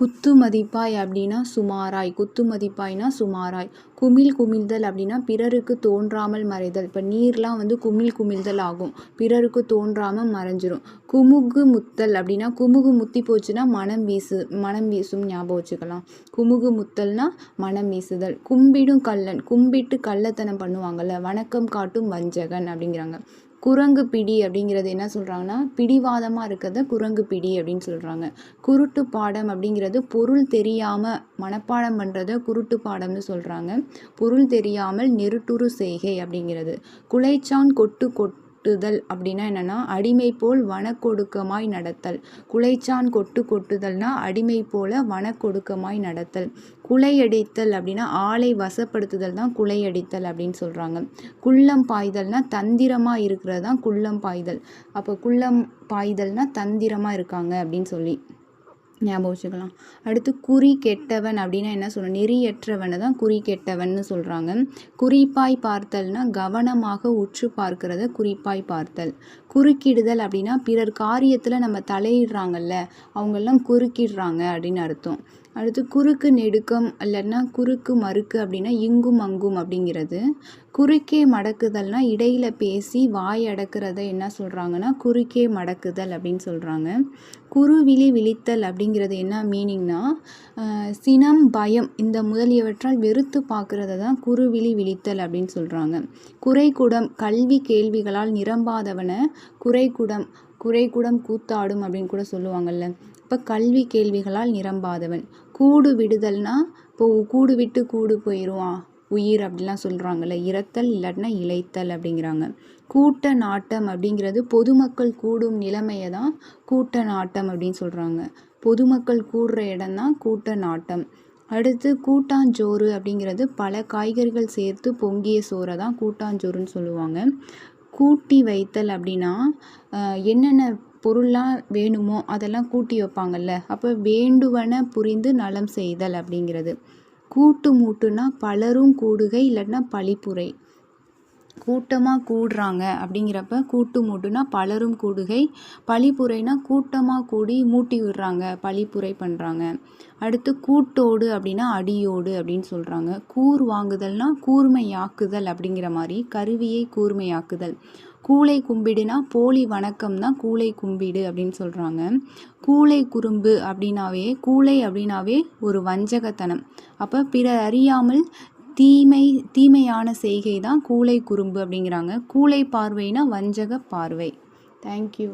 குத்து மதிப்பாய் அப்படின்னா சுமாராய் குத்து மதிப்பாய்னா சுமாராய். குமிழ் குமிழ்தல் அப்படின்னா பிறருக்கு தோன்றாமல் மறைதல். இப்போ நீர்லாம் வந்து குமிழ் குமிழ்தல் ஆகும். பிறருக்கு தோன்றாமல் மறைஞ்சிரும். குமுகு முத்தல் அப்படின்னா குமுகு முத்தி போச்சுன்னா மனம் வீசு மனம் வீசும் ஞாபகம் வச்சுக்கலாம். குமுகு முத்தல்னா மனம் வீசுதல். கும்பிடும் கள்ளன் கும்பிட்டு கள்ளத்தனம் பண்ணுவாங்கள்ல வணக்கம் காட்டும் வஞ்சகன் அப்படிங்கிறாங்க. குரங்கு பிடி அப்படிங்கிறது என்ன சொல்கிறாங்கன்னா பிடிவாதமாக இருக்கிறத குரங்கு பிடி அப்படின்னு சொல்கிறாங்க குருட்டு பாடம் அப்படிங்கிறது பொருள் தெரியாமல் மனப்பாடம் பண்ணுறத குருட்டு பாடம்னு சொல்கிறாங்க பொருள் தெரியாமல் நெருட்டுரு செய்கை அப்படிங்கிறது. குலைச்சான் கொட்டு கொட் கொட்டுதல் அப்படின்னா என்னென்னா அடிமை போல் வனக்கொடுக்கமாய் நடத்தல். குலைச்சான் கொட்டு கொட்டுதல்னா அடிமை போல வனக்கொடுக்கமாய் நடத்தல். குலையடித்தல் அப்படின்னா ஆளை வசப்படுத்துதல் தான் குலையடித்தல் அப்படின்னு சொல்கிறாங்க குள்ளம் பாய்தல்னா தந்திரமாக இருக்கிறது தான் குள்ளம் பாய்தல். அப்போ குள்ளம் பாய்தல்னா தந்திரமாக இருக்காங்க அப்படின்னு சொல்லி. ஞாபகம் வச்சுக்கலாம். அடுத்து குறி கெட்டவன் அப்படின்னா என்ன சொல்லணும் நெறியற்றவனை தான் குறி கெட்டவன்னு சொல்கிறாங்க குறிப்பாய் பார்த்தல்னா கவனமாக உற்று பார்க்கிறத குறிப்பாய் பார்த்தல். குறுக்கிடுதல் அப்படின்னா பிறர் காரியத்தில் நம்ம தலையிடுறாங்கல்ல அவங்கெல்லாம் குறுக்கிடுறாங்க அப்படின்னு அர்த்தம். அடுத்து குறுக்கு நெடுக்கம் இல்லைன்னா குறுக்கு மறுக்கு அப்படின்னா இங்கும் அங்கும் அப்படிங்கிறது. குறுக்கே மடக்குதல்னால் இடையில் பேசி வாய் அடக்கிறத என்ன சொல்கிறாங்கன்னா குறுக்கே மடக்குதல் அப்படின்னு சொல்கிறாங்க குருவிழி விழித்தல் அப்படிங்கிறது என்ன மீனிங்னா சினம் பயம் இந்த முதலியவற்றால் வெறுத்து பார்க்குறத தான் குறுவிழி விழித்தல் அப்படின்னு சொல்கிறாங்க குறைகுடம் கல்வி கேள்விகளால் நிரம்பாதவனை குறைகுடம் குறைகுடம் கூத்தாடும் அப்படின்னு கூட சொல்லுவாங்கல்ல. இப்போ கல்வி கேள்விகளால் நிரம்பாதவன். கூடு விடுதல்னா இப்போ கூடு விட்டு கூடு போயிடுவான் உயிர் அப்படிலாம் சொல்கிறாங்கல்ல இறத்தல் இல்லாட்டினா இழைத்தல் அப்படிங்கிறாங்க. கூட்ட நாட்டம் அப்படிங்கிறது பொதுமக்கள் கூடும் நிலைமையை தான் கூட்ட நாட்டம் அப்படின்னு சொல்கிறாங்க பொதுமக்கள் கூடுற இடம் தான் கூட்ட நாட்டம். அடுத்து கூட்டாஞ்சோறு அப்படிங்கிறது பல காய்கறிகள் சேர்த்து பொங்கிய சோறை தான் கூட்டாஞ்சோறுன்னு சொல்லுவாங்க. கூட்டி வைத்தல் அப்படின்னா என்னென்ன பொருள்லாம் வேணுமோ அதெல்லாம் கூட்டி வைப்பாங்கல்ல. அப்போ வேண்டுவன புரிந்து நலம் செய்தல் அப்படிங்கிறது. கூட்டு மூட்டுனா பலரும் கூடுகை இல்லைன்னா பழிப்புரை. கூட்டமாக கூடுறாங்க அப்படிங்கிறப்ப கூட்டு மூட்டுனா பலரும் கூடுகை பழிப்புரைனா கூட்டமாக கூடி மூட்டி விடுறாங்க பழிப்புரை பண்ணுறாங்க அடுத்து கூட்டோடு அப்படின்னா அடியோடு அப்படின்னு சொல்கிறாங்க கூர் வாங்குதல்னா கூர்மையாக்குதல் அப்படிங்கிற மாதிரி கருவியை கூர்மையாக்குதல். கூளை கும்பிடுனா போலி வணக்கம் தான் கூளை கும்பிடு அப்படின்னு சொல்கிறாங்க கூளை குறும்பு அப்படின்னாவே கூளை அப்படின்னாவே ஒரு வஞ்சகத்தனம். அப்போ பிறர் அறியாமல் தீமை தீமையான செய்கை தான் கூளை குறும்பு அப்படிங்கிறாங்க. கூளை பார்வைனா வஞ்சக பார்வை. தேங்க்யூ